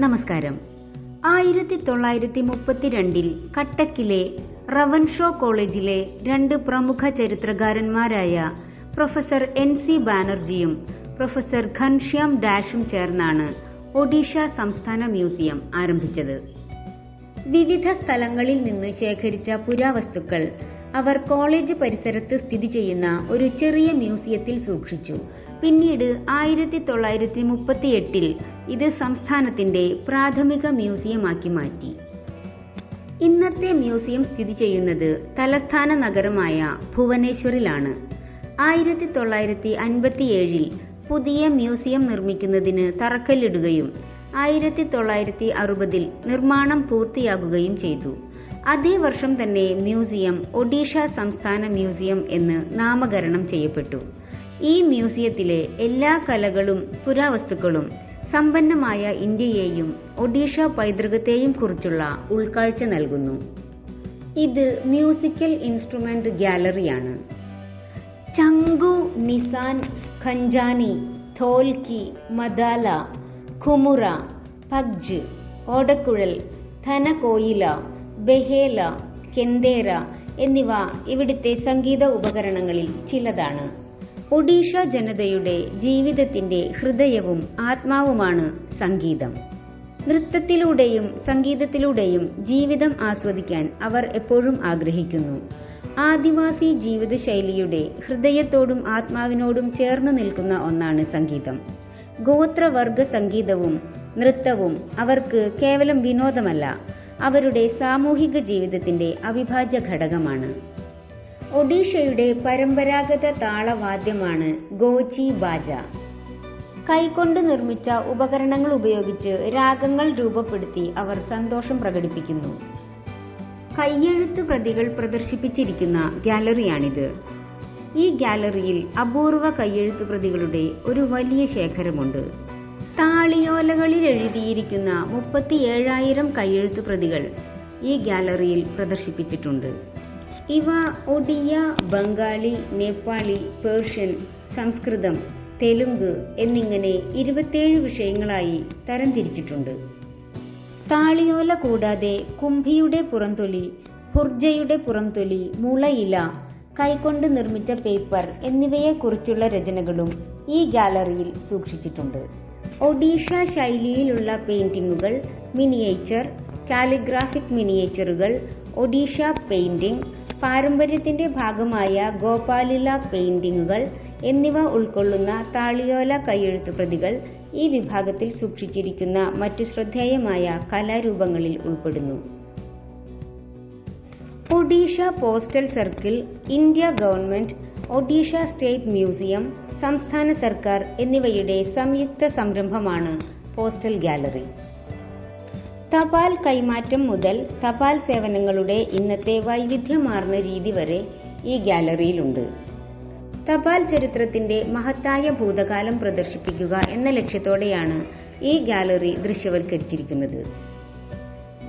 നമസ്കാരം. ആയിരത്തി തൊള്ളായിരത്തി മുപ്പത്തിരണ്ടിൽ കട്ടക്കിലെ റവൻഷോ കോളേജിലെ രണ്ട് പ്രമുഖ ചരിത്രകാരന്മാരായ പ്രൊഫസർ എൻ സി ബാനർജിയും പ്രൊഫസർ ഘൻശ്യാം ഡാഷും ചേർന്നാണ് ഒഡീഷ സംസ്ഥാന മ്യൂസിയം ആരംഭിച്ചത്. വിവിധ സ്ഥലങ്ങളിൽ നിന്ന് ശേഖരിച്ച പുരാവസ്തുക്കൾ അവർ കോളേജ് പരിസരത്ത് സ്ഥിതി ചെയ്യുന്ന ഒരു ചെറിയ മ്യൂസിയത്തിൽ സൂക്ഷിച്ചു. പിന്നീട് ആയിരത്തി തൊള്ളായിരത്തി മുപ്പത്തിയെട്ടിൽ ഇത് സംസ്ഥാനത്തിന്റെ പ്രാഥമിക മ്യൂസിയമാക്കി മാറ്റി. ഇന്നത്തെ മ്യൂസിയം സ്ഥിതി ചെയ്യുന്നത് തലസ്ഥാന നഗരമായ ഭുവനേശ്വറിലാണ്. ആയിരത്തി തൊള്ളായിരത്തി അൻപത്തിയേഴിൽ പുതിയ മ്യൂസിയം നിർമ്മിക്കുന്നതിന് തറക്കല്ലിടുകയും ആയിരത്തി തൊള്ളായിരത്തി അറുപതിൽ നിർമ്മാണം പൂർത്തിയാകുകയും ചെയ്തു. അതേ വർഷം തന്നെ മ്യൂസിയം ഒഡീഷ സംസ്ഥാന മ്യൂസിയം എന്ന് നാമകരണം ചെയ്യപ്പെട്ടു. ഈ മ്യൂസിയത്തിലെ എല്ലാ കലകളും പുരാവസ്തുക്കളും സമ്പന്നമായ ഇന്ത്യയെയും ഒഡീഷ പൈതൃകത്തെയും കുറിച്ചുള്ള ഉൾക്കാഴ്ച നൽകുന്നു. ഇത് മ്യൂസിക്കൽ ഇൻസ്ട്രുമെന്റ് ഗാലറിയാണ്. ചങ്കു നിസാൻ ഖഞ്ചാനി ധോൽക്കി മദാല ഖുമുറ പഗ്ജ് ഓടക്കുഴൽ ധനകോയില ബെഹേല കെന്തേര എന്നിവ ഇവിടുത്തെ സംഗീത ഉപകരണങ്ങളിൽ ചിലതാണ്. ഒഡീഷ ജനതയുടെ ജീവിതത്തിന്റെ ഹൃദയവും ആത്മാവുമാണ് സംഗീതം. നൃത്തത്തിലൂടെയും സംഗീതത്തിലൂടെയും ജീവിതം ആസ്വദിക്കാൻ അവർ എപ്പോഴും ആഗ്രഹിക്കുന്നു. ആദിവാസി ജീവിതശൈലിയുടെ ഹൃദയത്തോടും ആത്മാവിനോടും ചേർന്ന് നിൽക്കുന്ന ഒന്നാണ് സംഗീതം. ഗോത്രവർഗ സംഗീതവും നൃത്തവും അവർക്ക് കേവലം വിനോദമല്ല അവരുടെ സാമൂഹിക ജീവിതത്തിന്റെ അവിഭാജ്യ ഘടകമാണ്. ഒഡീഷയുടെ പരമ്പരാഗത താളവാദ്യമാണ് ഗോചി ബാജ. കൈകൊണ്ട് നിർമ്മിച്ച ഉപകരണങ്ങൾ ഉപയോഗിച്ച് രാഗങ്ങൾ രൂപപ്പെടുത്തി അവർ സന്തോഷം പ്രകടിപ്പിക്കുന്നു. കയ്യെഴുത്ത് പ്രതികൾ പ്രദർശിപ്പിച്ചിരിക്കുന്ന ഗാലറിയാണിത്. ഈ ഗാലറിയിൽ അപൂർവ കയ്യെഴുത്ത് പ്രതികളുടെ ഒരു വലിയ ശേഖരമുണ്ട്. താളിയോലകളിൽ എഴുതിയിരിക്കുന്ന മുപ്പത്തിയേഴായിരം കയ്യെഴുത്ത് പ്രതികൾ ഈ ഗാലറിയിൽ പ്രദർശിപ്പിച്ചിട്ടുണ്ട്. ഇവ ഒഡിയ ബംഗാളി നേപ്പാളി പേർഷ്യൻ സംസ്കൃതം തെലുങ്ക് എന്നിങ്ങനെ ഇരുപത്തിയേഴ് വിഷയങ്ങളായി തരംതിരിച്ചിട്ടുണ്ട്. താളിയോല കൂടാതെ കുംഭിയുടെ പുറംതൊലി ഹുർജയുടെ പുറംതൊലി മുളയില കൈകൊണ്ട് നിർമ്മിച്ച പേപ്പർ എന്നിവയെക്കുറിച്ചുള്ള രചനകളും ഈ ഗാലറിയിൽ സൂക്ഷിച്ചിട്ടുണ്ട്. ഒഡീഷ ശൈലിയിലുള്ള പെയിന്റിങ്ങുകൾ മിനിയേച്ചർ കാലിഗ്രാഫിക് മിനിയേച്ചറുകൾ ഒഡീഷ പെയിന്റിംഗ് പാരമ്പര്യത്തിന്റെ ഭാഗമായ ഗോപാലില പെയിന്റിങ്ങുകൾ എന്നിവ ഉൾക്കൊള്ളുന്ന താളിയോല കയ്യെഴുത്തു പ്രതികൾ ഈ വിഭാഗത്തിൽ സൂക്ഷിച്ചിരിക്കുന്ന മറ്റു ശ്രദ്ധേയമായ കലാരൂപങ്ങളിൽ ഉൾപ്പെടുന്നു. Odisha postal circle India government Odisha state museum സംസ്ഥാന സർക്കാർ എന്നിവയുടെ സംയുക്ത സംരംഭമാണ് പോസ്റ്റൽ ഗാലറി. തപാൽ കൈമാറ്റം മുതൽ തപാൽ സേവനങ്ങളുടെ ഇന്നത്തെ വൈവിധ്യമാർന്ന രീതി വരെ ഈ ഗാലറിയിലുണ്ട്. തപാൽ ചരിത്രത്തിന്റെ മഹത്തായ ഭൂതകാലം പ്രദർശിപ്പിക്കുക എന്ന ലക്ഷ്യത്തോടെയാണ് ഈ ഗാലറി ദൃശ്യവൽക്കരിച്ചിരിക്കുന്നത്.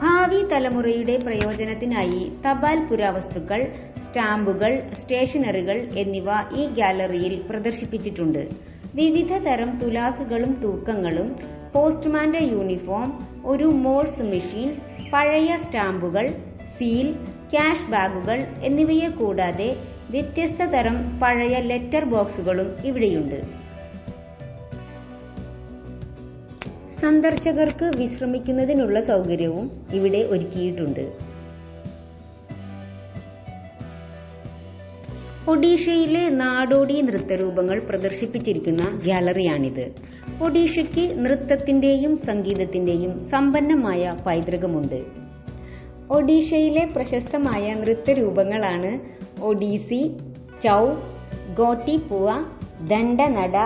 ഭാവി തലമുറയുടെ പ്രയോജനത്തിനായി തപാൽ പുരാവസ്തുക്കൾ സ്റ്റാമ്പുകൾ സ്റ്റേഷനറികൾ എന്നിവ ഈ ഗാലറിയിൽ പ്രദർശിപ്പിച്ചിട്ടുണ്ട്. വിവിധ തരം തുലാസുകളും തൂക്കങ്ങളും പോസ്റ്റ്മാന്റെ യൂണിഫോം ഒരു മോൾസ് മെഷീൻ പഴയ സ്റ്റാമ്പുകൾ സീൽ ക്യാഷ് ബാഗുകൾ എന്നിവയെ കൂടാതെ വ്യത്യസ്ത തരം പഴയ ലെറ്റർ ബോക്സുകളും ഇവിടെയുണ്ട്. സന്ദർശകർക്ക് വിശ്രമിക്കുന്നതിനുള്ള സൗകര്യവും ഇവിടെ ഒരുക്കിയിട്ടുണ്ട്. ഒഡീഷയിലെ നാടോടി നൃത്തരൂപങ്ങൾ പ്രദർശിപ്പിച്ചിരിക്കുന്ന ഗാലറിയാണിത്. ഒഡീഷയ്ക്ക് നൃത്തത്തിന്റെയും സംഗീതത്തിന്റെയും സമ്പന്നമായ പൈതൃകമുണ്ട്. ഒഡീഷയിലെ പ്രശസ്തമായ നൃത്തരൂപങ്ങളാണ് ഒഡീസി ചൗ ഗോട്ടിപ്പുവ ദണ്ഡനട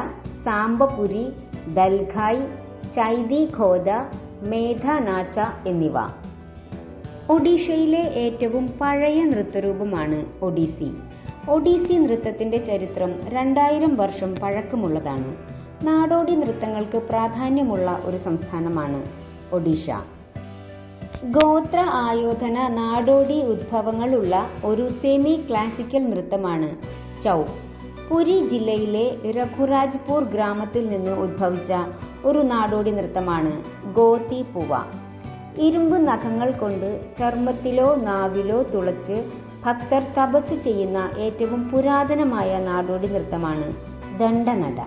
സാമ്പപുരി ദൽഖായ് ചൈതി ഖോദ മേധാനാച്ച എന്നിവ. ഒഡീഷയിലെ ഏറ്റവും പഴയ നൃത്തരൂപമാണ് ഒഡീസി. ഒഡീസി നൃത്തത്തിന്റെ ചരിത്രം രണ്ടായിരം വർഷം പഴക്കമുള്ളതാണ്. നാടോടി നൃത്തങ്ങൾക്ക് പ്രാധാന്യമുള്ള ഒരു സംസ്ഥാനമാണ് ഒഡീഷ. ഗോത്ര ആയോധന നാടോടി ഉദ്ഭവങ്ങളുള്ള ഒരു സെമി ക്ലാസിക്കൽ നൃത്തമാണ് ചൗ. പുരി ജില്ലയിലെ രഘുരാജ്പൂർ ഗ്രാമത്തിൽ നിന്ന് ഉദ്ഭവിച്ച ഒരു നാടോടി നൃത്തമാണ് ഗോത്തി പൂവ ഇരുമ്പ് നഖങ്ങൾ കൊണ്ട് ചർമ്മത്തിലോ നാവിലോ തുളച്ച് ഭക്തർ തപസ് ചെയ്യുന്ന ഏറ്റവും പുരാതനമായ നാടോടി നൃത്തമാണ് ദണ്ഡനട.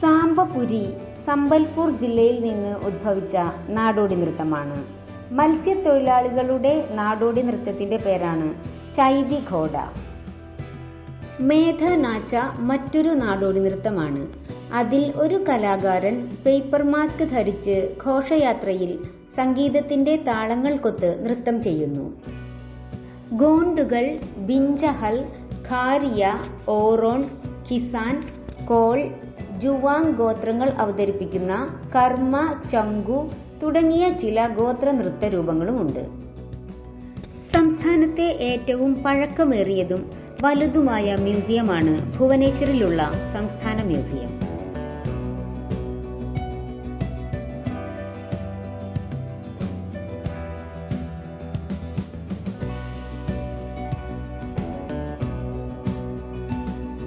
സാമ്പപുരി സംബൽപൂർ ജില്ലയിൽ നിന്ന് ഉദ്ഭവിച്ച നാടോടി നൃത്തമാണ്. മത്സ്യത്തൊഴിലാളികളുടെ നാടോടി നൃത്തത്തിന്റെ പേരാണ് ചൈതി ഘോഡ. മേധനാച്ച മറ്റൊരു നാടോടി നൃത്തമാണ്. അതിൽ ഒരു കലാകാരൻ പേപ്പർ മാസ്ക് ധരിച്ച് ഘോഷയാത്രയിൽ സംഗീതത്തിന്റെ താളങ്ങൾക്കൊത്ത് നൃത്തം ചെയ്യുന്നു. ഗോണ്ടുകൾ ബിഞ്ചഹൽ ഖാരിയ ഓറോൺ കിസാൻ കോൾ ജുവാങ് ഗോത്രങ്ങൾ അവതരിപ്പിക്കുന്ന കർമ്മ ചങ്കു തുടങ്ങിയ ചില ഗോത്ര നൃത്ത രൂപങ്ങളുമുണ്ട്. സംസ്ഥാനത്തെ ഏറ്റവും പഴക്കമേറിയതും വലുതുമായ മ്യൂസിയമാണ് ഭുവനേശ്വറിലുള്ള സംസ്ഥാന മ്യൂസിയം.